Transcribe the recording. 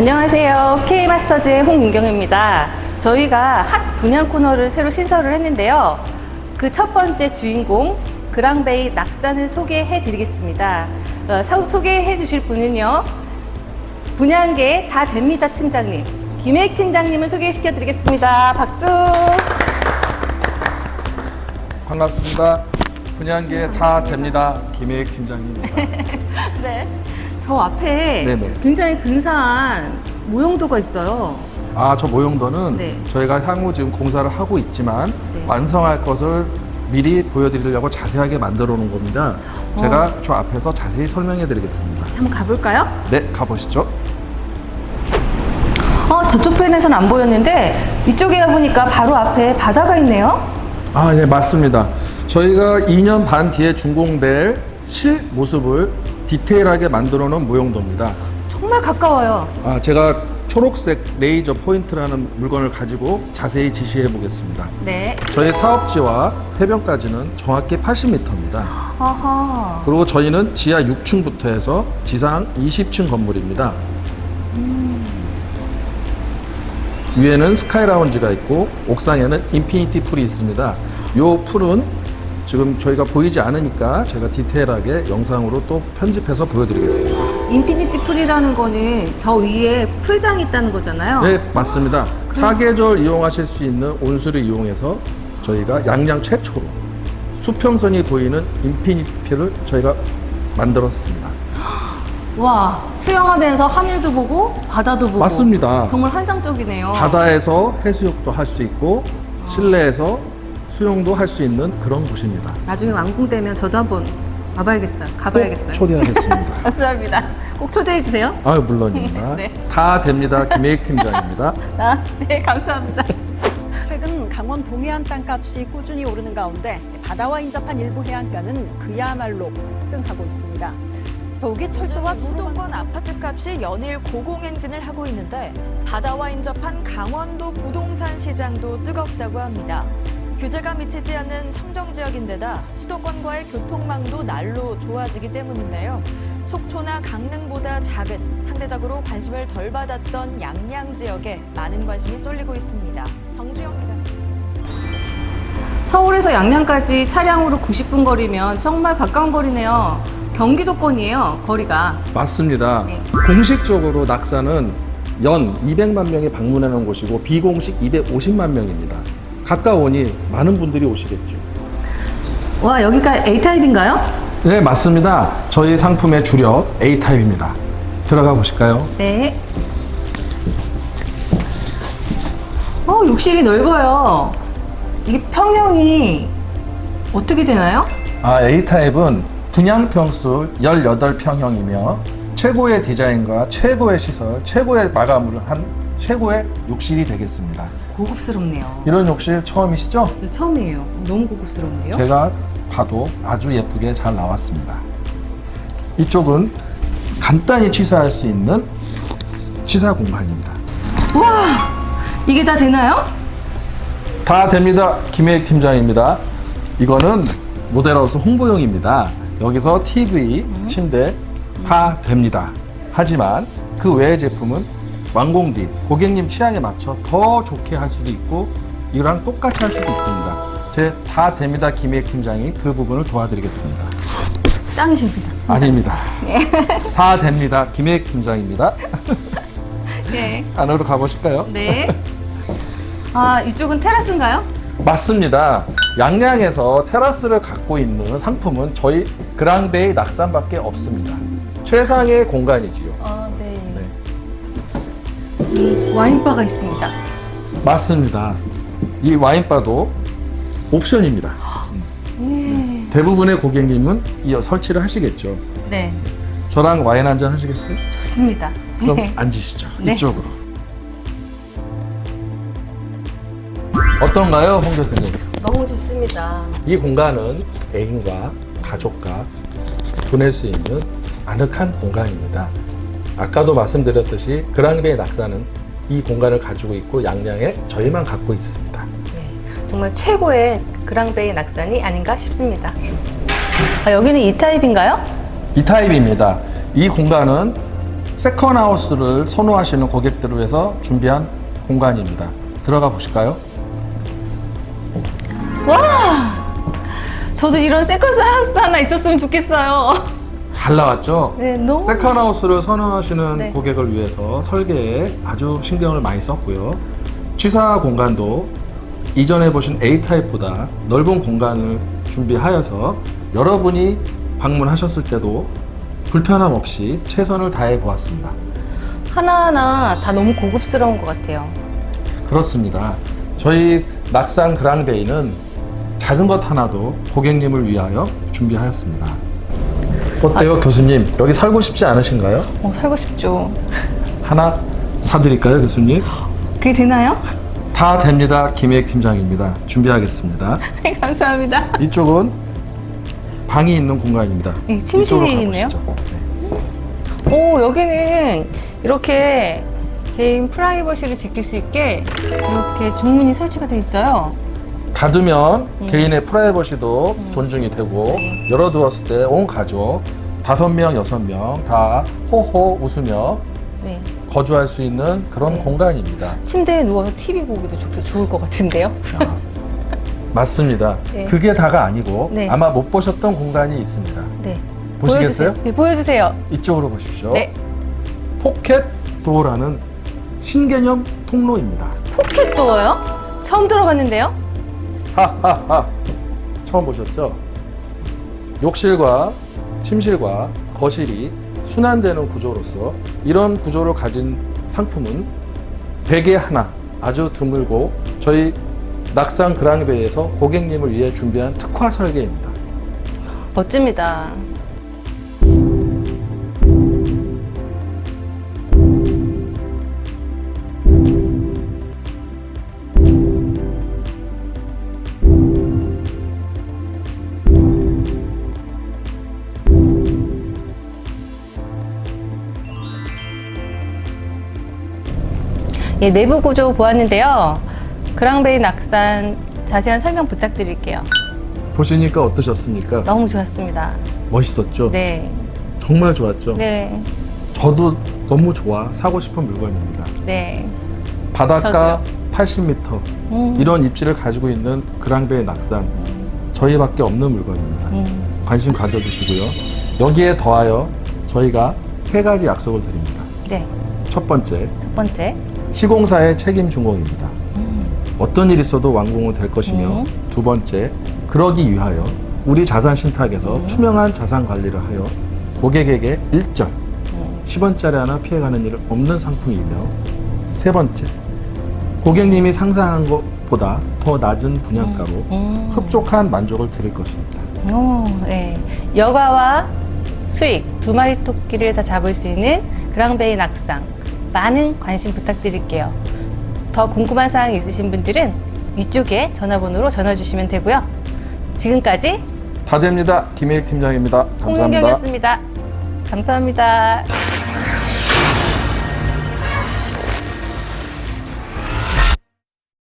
안녕하세요. K마스터즈의 홍윤경입니다. 저희가 핫 분양 코너를 새로 신설을 했는데요. 그 첫 번째 주인공 그랑베이 낙산을 소개해 드리겠습니다. 어, 사- 소개해 주실 분은요. 분양계 다 됩니다, 팀장님. 김혜익 팀장님을 소개시켜 드리겠습니다. 박수! 반갑습니다. 분양계 다 됩니다. 김혜익 팀장입니다. 네. 저 앞에 네네. 굉장히 근사한 모형도가 있어요. 아, 저 모형도는 네. 저희가 향후 지금 공사를 하고 있지만 네. 완성할 것을 미리 보여드리려고 자세하게 만들어 놓은 겁니다. 제가 저 앞에서 자세히 설명해 드리겠습니다. 한번 가볼까요? 네, 가보시죠. 어, 저쪽 편에서는 안 보였는데 이쪽에 가보니까 바로 앞에 바다가 있네요. 아, 예, 맞습니다. 저희가 2년 반 뒤에 준공될 실 모습을 디테일하게 만들어 놓은 모형도입니다. 정말 가까워요. 아, 제가 초록색 레이저 포인트라는 물건을 가지고 자세히 지시해 보겠습니다. 네. 저희 사업지와 해변까지는 정확히 80m입니다. 아하. 그리고 저희는 지하 6층부터 해서 지상 20층 건물입니다. 위에는 스카이 라운지가 있고 옥상에는 인피니티 풀이 있습니다. 요 풀은 지금 저희가 보이지 않으니까 제가 디테일하게 영상으로 또 편집해서 보여드리겠습니다. 인피니티 풀이라는 거는 저 위에 풀장이 있다는 거잖아요. 네, 맞습니다. 사계절 이용하실 수 있는 온수를 이용해서 저희가 양양 최초로 수평선이 보이는 인피니티 풀을 저희가 만들었습니다. 와, 수영하면서 하늘도 보고 바다도 보고. 맞습니다. 정말 환상적이네요. 바다에서 해수욕도 할 수 있고 실내에서 수영도 할 수 있는 그런 곳입니다. 나중에 완공되면 저도 한번 와봐야겠어요. 가봐야겠어요. 꼭 초대하겠습니다. 감사합니다. 꼭 초대해 주세요. 아유 물론입니다. 네. 다 됩니다. 김혜익 팀장입니다. 아, 네, 감사합니다. 최근 강원 동해안 땅값이 꾸준히 오르는 가운데 바다와 인접한 일부 해안가는 그야말로 폭등하고 있습니다. 더욱이 철도와 무동권 아파트 값이 연일 고공행진을 하고 있는데 바다와 인접한 강원도 부동산 시장도 뜨겁다고 합니다. 규제가 미치지 않는 청정 지역인데다 수도권과의 교통망도 날로 좋아지기 때문인데요. 속초나 강릉보다 작은 상대적으로 관심을 덜 받았던 양양 지역에 많은 관심이 쏠리고 있습니다. 정주영 기자. 서울에서 양양까지 차량으로 90분 거리면 정말 가까운 거리네요. 경기도권이에요, 거리가. 맞습니다. 네. 공식적으로 낙산은 연 200만 명이 방문하는 곳이고 비공식 250만 명입니다. 가까우니 많은 분들이 오시겠죠. 와, 여기가 A타입인가요? 네, 맞습니다. 저희 상품의 주력 A타입입니다. 들어가 보실까요? 네. 어, 욕실이 넓어요. 이게 평형이 어떻게 되나요? 아, A타입은 분양 평수 18평형이며 최고의 디자인과 최고의 시설, 최고의 마감을 한 최고의 욕실이 되겠습니다. 고급스럽네요. 이런 욕실 처음이시죠? 이거 처음이에요. 너무 고급스러운데요? 제가 봐도 아주 예쁘게 잘 나왔습니다. 이쪽은 간단히 취사할 수 있는 취사 공간입니다. 와, 이게 다 되나요? 다 됩니다. 김혜익 팀장입니다. 이거는 모델하우스 홍보용입니다. 여기서 TV, 침대 다 됩니다. 하지만 그 외의 제품은 완공 뒤 고객님 취향에 맞춰 더 좋게 할 수도 있고 이거랑 똑같이 할 수도 있습니다. 제 다 됩니다. 김혜익 팀장이 그 부분을 도와드리겠습니다. 짱이십니다. 아닙니다. 다 됩니다. 김혜익 팀장입니다. 네. 안으로 가보실까요? 네. 아, 이쪽은 테라스인가요? 맞습니다. 양양에서 테라스를 갖고 있는 상품은 저희 그랑베이 낙산밖에 없습니다. 최상의 공간이지요. 아, 네. 네. 이 와인바가 있습니다. 맞습니다. 이 와인바도 옵션입니다. 네. 대부분의 고객님은 이 설치를 하시겠죠. 네. 저랑 와인 한 잔 하시겠어요? 좋습니다. 그럼 네. 앉으시죠. 네. 이쪽으로. 어떤가요, 홍 교수님? 너무 좋습니다. 이 공간은 애인과 가족과 보낼 수 있는 아늑한 공간입니다. 아까도 말씀드렸듯이 그랑베이 낙사는 이 공간을 가지고 있고 양양에 저희만 갖고 있습니다. 네. 정말 최고의 그랑베이 낙산이 아닌가 싶습니다. 아, 여기는 이 타입인가요? 이 타입입니다. 이 공간은 세컨 하우스를 선호하시는 고객들을 위해서 준비한 공간입니다. 들어가 보실까요? 저도 이런 세컨스 하우스 하나 있었으면 좋겠어요. 잘 나왔죠? 네, 너무. 세컨 하우스를 선호하시는 네. 고객을 위해서 설계에 아주 신경을 많이 썼고요. 취사 공간도 이전에 보신 A 타입보다 넓은 공간을 준비하여서 여러분이 방문하셨을 때도 불편함 없이 최선을 다해 보았습니다. 하나하나 다 너무 고급스러운 것 같아요. 그렇습니다. 저희 낙산 그랑베이는 작은 것 하나도 고객님을 위하여 준비하였습니다. 어때요, 교수님? 여기 살고 싶지 않으신가요? 어, 살고 싶죠. 하나 사드릴까요, 교수님? 그게 되나요? 다 됩니다. 김혜익 팀장입니다. 준비하겠습니다. 네, 감사합니다. 이쪽은 방이 있는 공간입니다. 네, 침실이 이쪽으로 있네요. 가보시죠. 네. 오, 여기는 이렇게 개인 프라이버시를 지킬 수 있게 이렇게 중문이 설치가 돼 있어요. 닫으면 음. 개인의 프라이버시도 존중이 되고 열어두었을 때 온 가족 다섯 명, 여섯 명 다 호호 웃으며 네. 거주할 수 있는 그런 네. 공간입니다. 침대에 누워서 TV 보기도 좋게 좋을 것 같은데요. 맞습니다. 네. 그게 다가 아니고 네. 아마 못 보셨던 공간이 있습니다. 네. 보시겠어요? 보여주세요. 네, 보여주세요. 이쪽으로 보십시오. 네. 포켓 도어라는 신개념 통로입니다. 포켓 도어요? 처음 들어봤는데요? 하하하. 처음 보셨죠? 욕실과 침실과 거실이 순환되는 구조로서 이런 구조를 가진 상품은 베개 하나 아주 드물고 저희 낙산 그랑베이에서 고객님을 위해 준비한 특화 설계입니다. 멋집니다. 예, 내부 구조 보았는데요. 그랑베이 낙산 자세한 설명 부탁드릴게요. 보시니까 어떠셨습니까? 너무 좋았습니다. 멋있었죠? 네, 정말 좋았죠? 네, 저도 너무 좋아 사고 싶은 물건입니다. 네. 바닷가 80m 음, 이런 입지를 가지고 있는 그랑베이 낙산 저희밖에 없는 물건입니다. 음, 관심 가져주시고요. 여기에 더하여 저희가 세 가지 약속을 드립니다. 네. 첫 번째, 첫 번째. 시공사의 책임 준공입니다. 음, 어떤 일이 있어도 완공은 될 것이며 음. 두 번째, 그러기 위하여 우리 자산 신탁에서 음. 투명한 자산 관리를 하여 고객에게 일절 음, 10원짜리 하나 피해가는 일 없는 상품이며 세 번째, 고객님이 상상한 것보다 더 낮은 분양가로 음. 흡족한 만족을 드릴 것입니다. 오, 네. 여가와 수익 두 마리 토끼를 다 잡을 수 있는 그랑베이 낙상 많은 관심 부탁드릴게요. 더 궁금한 사항 있으신 분들은 위쪽에 전화번호로 전화 주시면 되고요. 지금까지 다 됩니다. 김혜익 팀장입니다. 감사합니다. 홍은경이었습니다. 감사합니다.